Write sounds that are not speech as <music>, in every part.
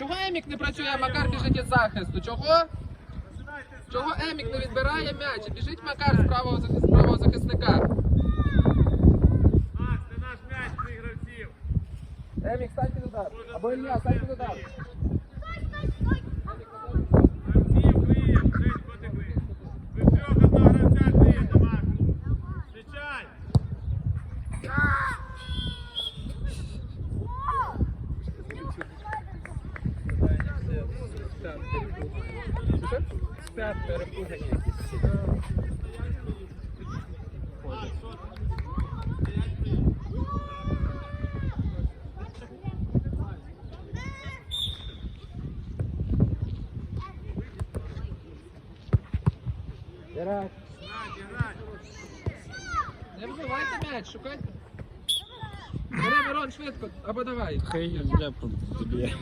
чого Емік не працює, а Макар біжить із захисту? Чого? Чого Емік не відбирає м'яч? Біжить Макар з правого, захис- з правого захисника. Макс, це наш м'яч гравців. Емік, стань під удар. Або Ілля, стань під удар. Грать, грать. Не вбивайте м'яч, шукайте. Бери, Мирон, швидко, або давай. Хай я поб'є.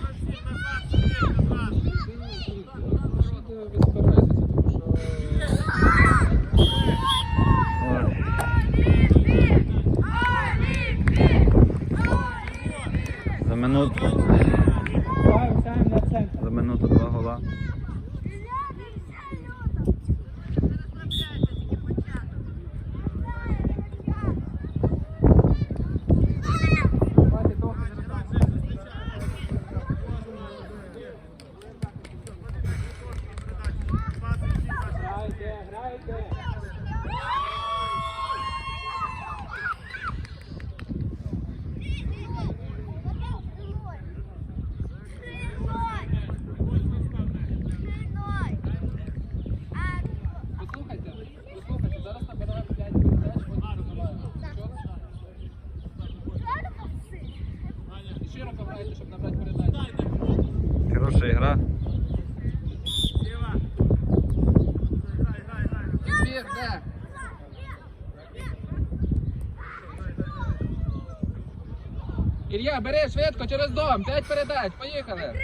Ілля, бери швидко через дом, 5 передач, поїхали.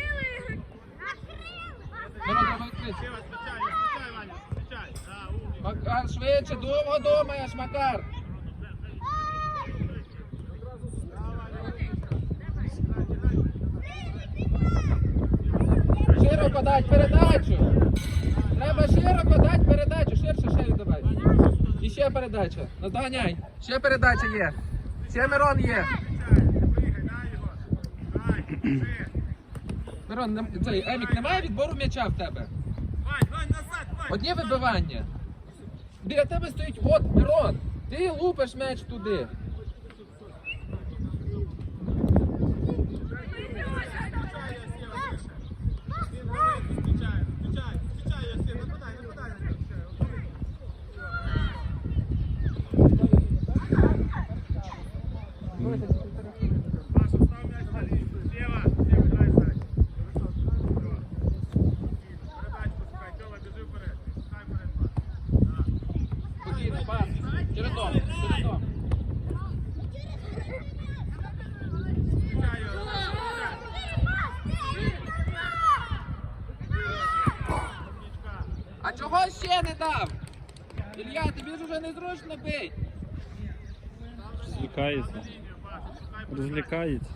Макар, швидше, довго думаєш, Макар. Широко дать передачу. Треба широко дати передачу. Ширше, шире давай. І ще передача. Наздоганяй. Ще передача є. Ще Мирон є. Пригай, дай його. Грай, біжи. <clears throat> Мирон, цей Емік, немає відбору м'яча в тебе. Одні вибивання. Біля тебе стоїть от Мирон. Ти лупиш м'яч туди. Зустрічай, зустрічай, зустрічай, Ясин, нападай, нападай. Маша, став м'яч на лінію. Сєва, Сєва, грай ззаді. Передачку шукай, Тьома, біжи вперед. Шукай вперед, пас. Да. Спокійно, пас. Через дом, через дом. Зустрічай його, зустрічай. Умнічка. А чого ще не дав? Ілля, тобі ж уже незручно бить. Розвлікається. Лінію, Маша, шукай вперед. Розвлікається.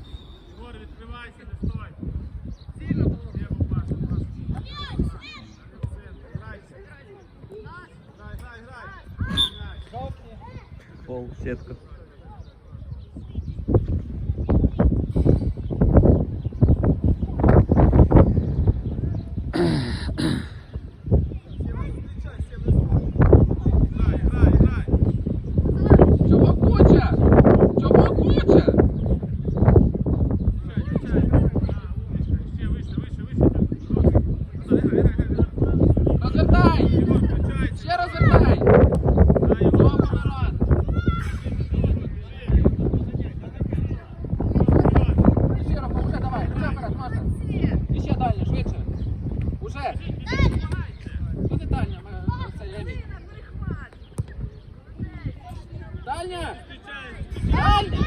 Егор, відкривайся, не стой. Сильно Сєва, Маша, Маша. Грай, грай, грай, грай. Грай. Пол, сітка. Грай, грай, грай. Чого куча? Чого куча? Ще вище, вище, вище. Розвертай! Ще розвертай! Довго, Мирон! Широко, уже давай, уже вперед, Маша. І ще дальня, швидше. Уже. Куди дальня, м- цей Емік? Дальня! Дальня!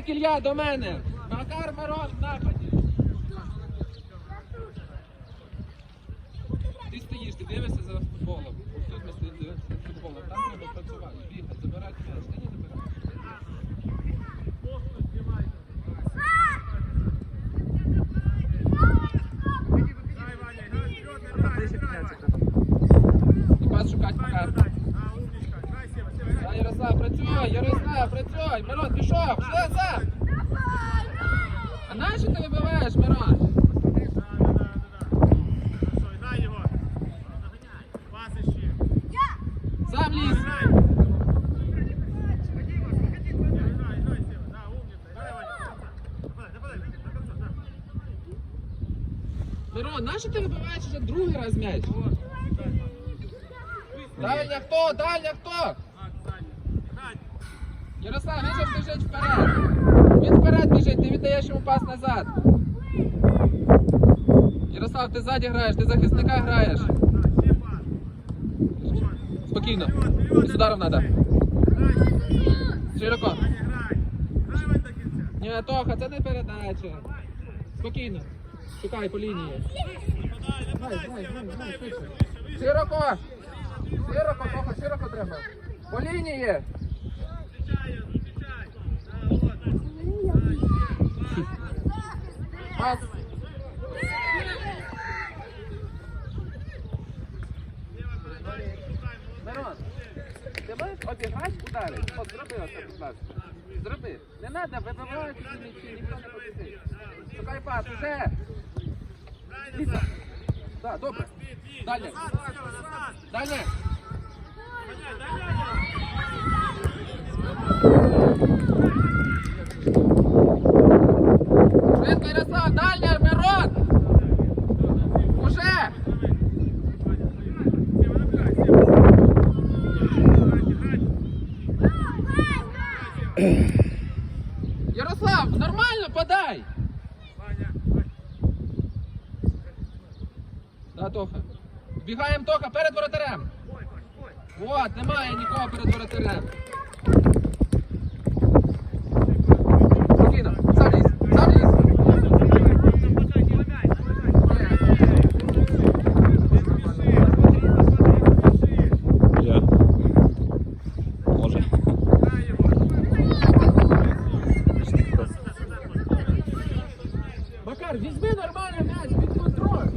Емік, Ілля, до мене! Макар Мирон в нападі! Ти стоїш, ти дивишся за футболом. Ось Тут ми стоїмо. грати футболом, там треба працювати, бігати, забирати м'яч, ти не забираєш. Дай, Ваня, грай Да, Ярослав, працюй, Ярослав, працюй, Мирон, пішов, все, за. А нащо ти вибиваєш, Мирон? Сам да. Мирон, нащо ти вибиваєш вже другий раз м'яч? Дальня хто? Дальня хто? Макс, сзади. Играй. Ярослав, він же ж біжить вперед. Він вперед біжить, ти віддаєш йому пас назад. Ярослав, ти ззаді граєш, ти захисника граєш. Да, все пас. Спокійно. Вперед, вперед. Без ударів треба. Играй. Широко. Ваня, играй. Играй, Вань, до конца. Ні, Тоха, це не передача. Спокійно. Шукай по лінії. Нападай, Грай, нападай, грай, Сева, грай, нападай, грай, выше, швидше. выше, выше. Широко! Широко, Тоха, широко треба. По лінії. Пас. Мирон, ти можеш обіграти зроби. Зроби. Не треба вибивати ніхто не побіжить. Шукай пас, уже. Так, добре. Бит, бит. Дальня. Назад, Сева, назад. Дальня. Гоняй, дай Ваня. Швидко, Ярослав, дальня, Мирон! Уже! Сева, набирай, Сева. Играть, играть. Ярослав, нормально, подай! Ваня, Ваня. Да, Тоха. Бігаємо, Тоха, перед воротарем. Ой, Ваня, ой. Вот, немає нікого перед воротарем. Спокійно, сам лізь, сам лізь. Нападай, не лагай, не лагай. Не спеши, смотри, посмотри, не спеши. Я. Може. Дай его. Макар, візьми нормально м'яч, під контроль.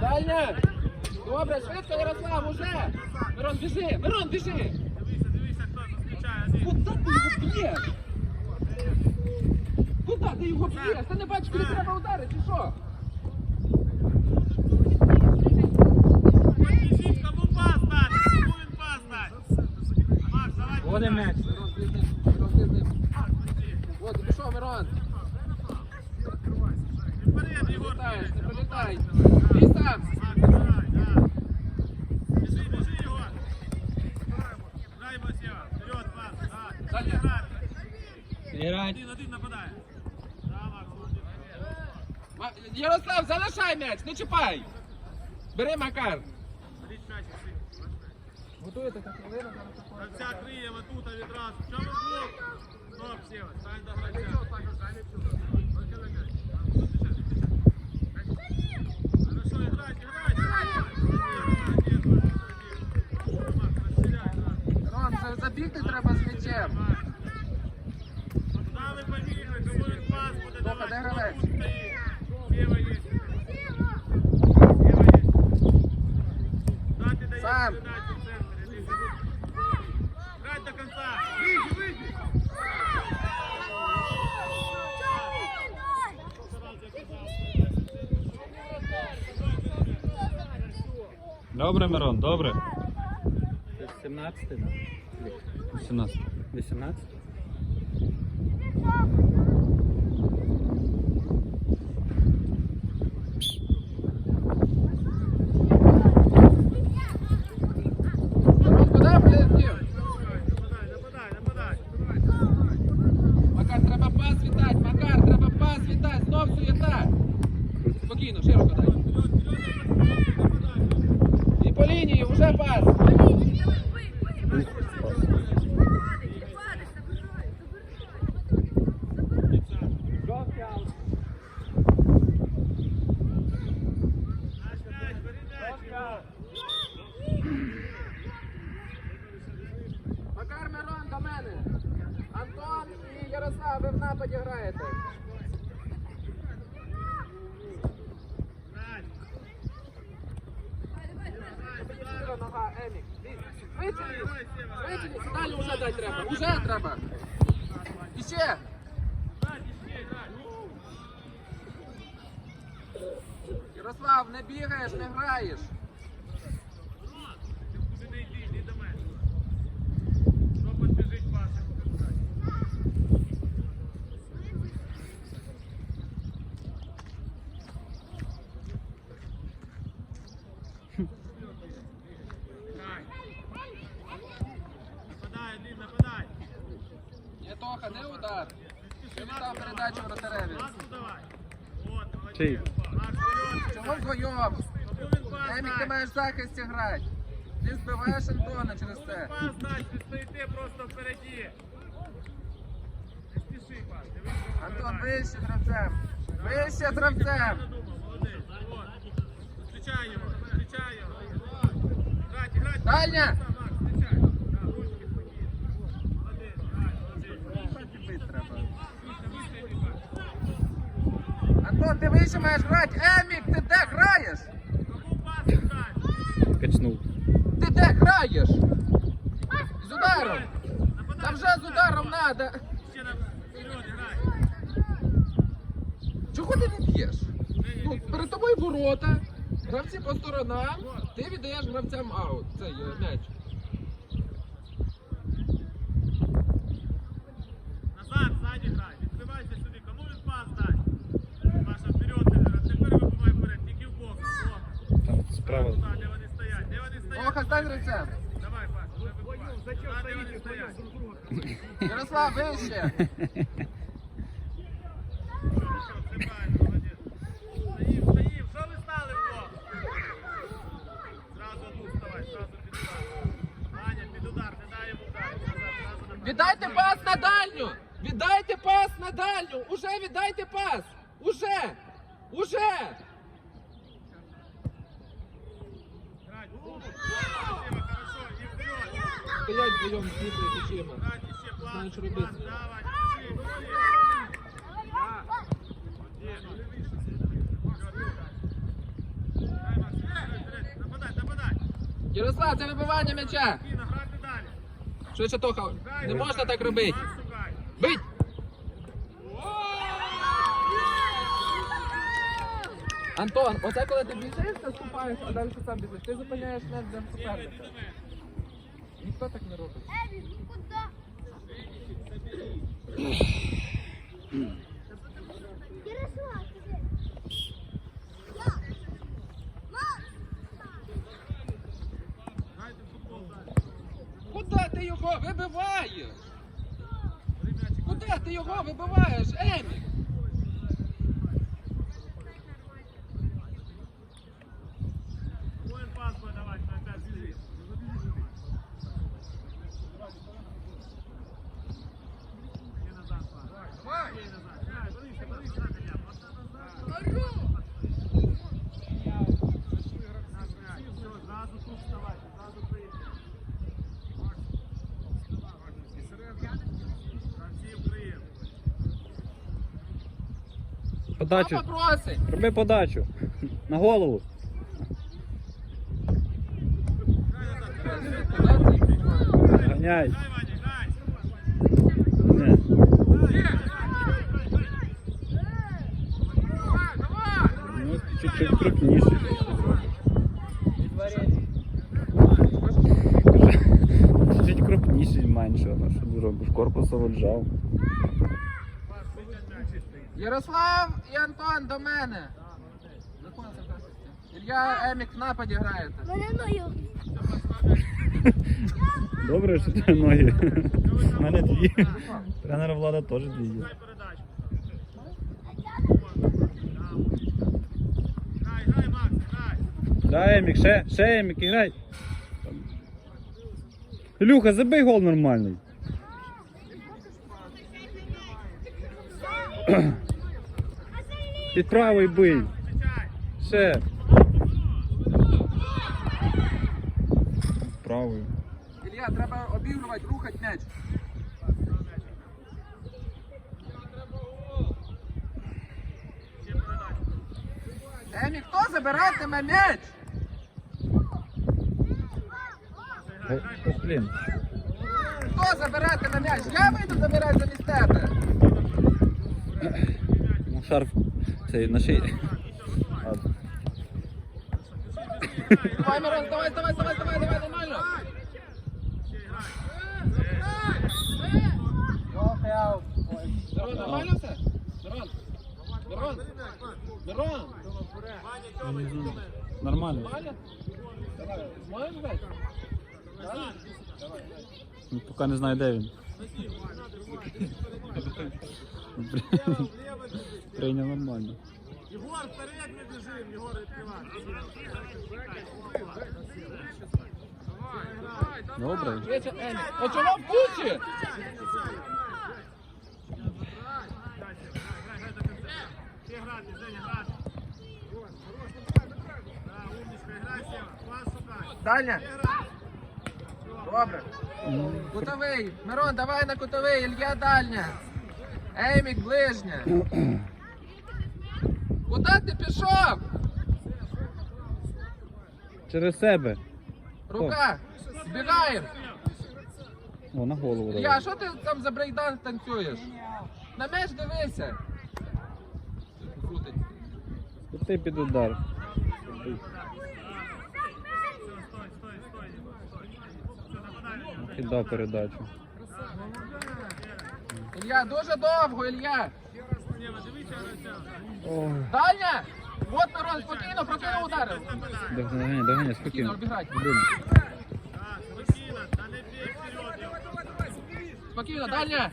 Дальня. Добре, швидко, Ярослав, уже. Мирон, біжи, Мирон, біжи. Дивися, дивися, хто зустрічає один. Куда ти його б'єш? Куда ти його б'єш? Ти не бачиш, куди треба ударити, чи що? Буде м'яч. Ти пішов, Мирон. Не прилітай, не прилітай. Ти сам. Макс, давай, да. Біжи, біжи, Єгор. Дай йому Сєва. Вперед, пас. Да. Далі. Грай. Грать. Один, один нападає. Ярослав, залишай м'яч, не чіпай. Бери Макар. Готуєте так хвилину, зараз Гравця криє вот тут відразу. Чому блок? Стоп, Сєва, стань до гравця. Хорошо, да. Рон, за- забігти треба з м'ячем. Побігли? Пас буде давати? тут стоїть? Є. Є. В іди. До. Вийди, вийди. Добре, Мирон, добре. 17, так? 18. pass. І ще. Ярослав, не бігаєш, не граєш. Куди не йди, йди до мене. Що підбіжить пасик? Грай. Нападай, один, нападай. Ні, Тоха, не удар. Ти віддав передачу вратареві. Маску давай. От, молодець. Чий? Макс, вперед. Чому вдвоєм? Кому він пас Емік, ти маєш в захисті грати. Ти збиваєш Антона через те. пас? Ви стоїте просто впереді. Не спіши, пас. Дивись, Антон, передай. вище гравцем. Вище гравцем. Молодець. Зустрічай його, зустрічай його. Грайте, грайте. Дальня. Макс, зустрічай. Да, ручки спокійно. Молодець, грай, молодець. Треба. Антон, ти вище маєш грати. Емік, ти де граєш? Качнув. Ти де граєш? З ударом. Та вже з ударом треба. Чого ти не б'єш? Ну, перед тобою ворота, гравці по сторонам, ти віддаєш гравцям аут. Це є м'яч. Назад, сзади грай. Удар. Аня, під удар, не дай йому удар. Назад, зразу на Віддайте пас на дальню! Віддайте пас на дальню! Уже віддайте пас! Уже! Уже! Грать, Красиво, хорошо, і вперед. Стоять вдвоєм. Грать ще Знаєш, робити. Ярослав, це вибивання м'яча! Швидше Тоха, не можна так робити. Бить! Антон, оце коли ти біжиш, ти ступаєш, а далі сам біжиш. Ти зупиняєш для суперника. Ніхто так не робить. Грайте в. Куди ти його вибиваєш? Куди ти його вибиваєш, Емі? Воин пас буде давати, на опять біжи. Іди назад, пас. Іди назад. Грай, ближче, ближче на коня. От назад. Наш м'яч. Все, зразу тут вставайте, зразу приїдьте. Гравці вкриємо. Подачу. Роби подачу. На голову. Ганяй. Ну, чуть-чуть крупніше. Чуть крупніше менше, ну що ти робиш? Корпус оводжав. Ярослав і Антон до мене. Заходьте в Емік в нападі граєте. Добре, що ти ноги. У мене дві. Тренера влада теж дві є. Грай, грай, Макс, грай. Дай, Емік, ще, ще Емік, грай. Ілюха, забий гол нормальний. Під правий бий. Ще. Правою. Ілля, треба обігрувати, рухати м'яч. Емі, хто забиратиме м'яч? Блін. Хто забиратиме м'яч? Я вийду забирати замість тебе. Шарф цей на. Давай, Мирон, давай, давай, давай, давай, давай, нормально. Мирон, нормально все? Мирон, Мирон, Мирон, Нормально. нормально? Ну, Поки не знаю, де він. Прийняв нормально. Єгор, вперед не біжим, Єгор, відкривай. Добре. А чого в кучі? Ще Добре. Кутовий. Мирон, давай на кутовий. Ілья дальня. Емік ближня. Куди ти пішов? Через себе. Рука. Збігаємо. О, на голову Ілья, що ти там за брейкданс танцюєш? На меч дивися. Крутить. Ти під удар. Кидав передачу. Ілья, дуже довго, Ілья. Дальня. От Мирон, спокійно, проти ударив. Доганяй, доганяй, Спокійно. Так, спокійно, дальня.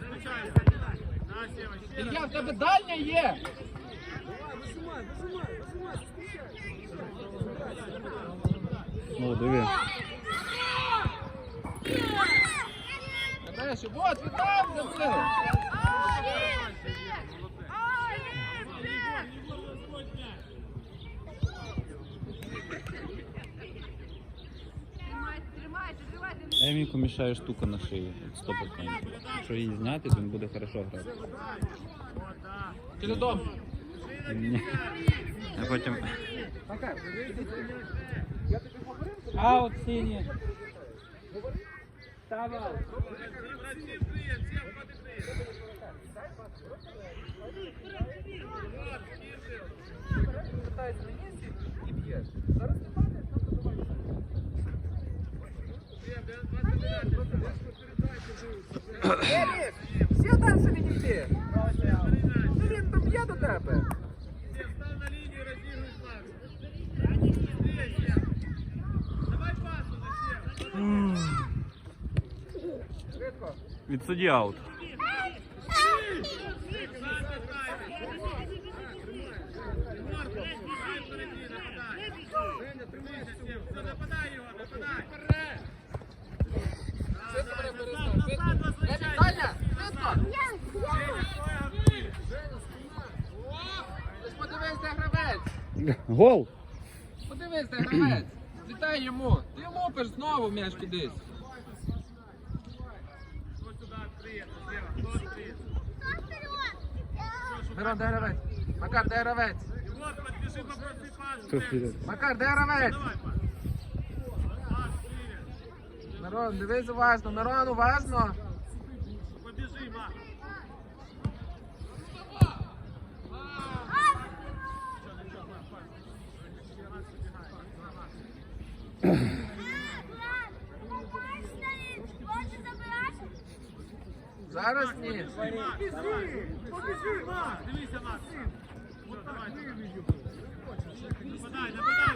Ілья, в тебе дальня є. О, диви. Нарешті, от, віддав, забив. Еміку мішає штука на шиї. 100%. Якщо її зняти, то він буде хорошо грати. Через дом. Ні. А потім. Аут сині. дальше на місці і б'єш. Зараз ти падаєш, просто давай. Еліс, всі далі відійти. Ну він доб'є до тебе. Сев, став на лінію, розігруй пас. Быстрее, Сев. Давай пасу за Сев. Швидко. Від судді аут. Все, нападай його, нападай. Швидко бере перестав. Швидко. Емік, дальня. Швидко. Ти ж подивись, де гравець. Гол! Подивись, де гравець. Вітай йому. Ти лупиш знову м'яч кудись. Хто сюди відкриє, Сева, хто відкриє? Мирон, де гравець? Макар, де гравець? Егор, подбежи, попроси пас. Хто вперед? Макар, де гравець? Давай, пас. Пас, шире. Мирон, дивись уважно. Мирон, уважно. Побежи, Ма. Зараз ні. Дивися, Ма. Все, давай. Нападай, нападай, нападай.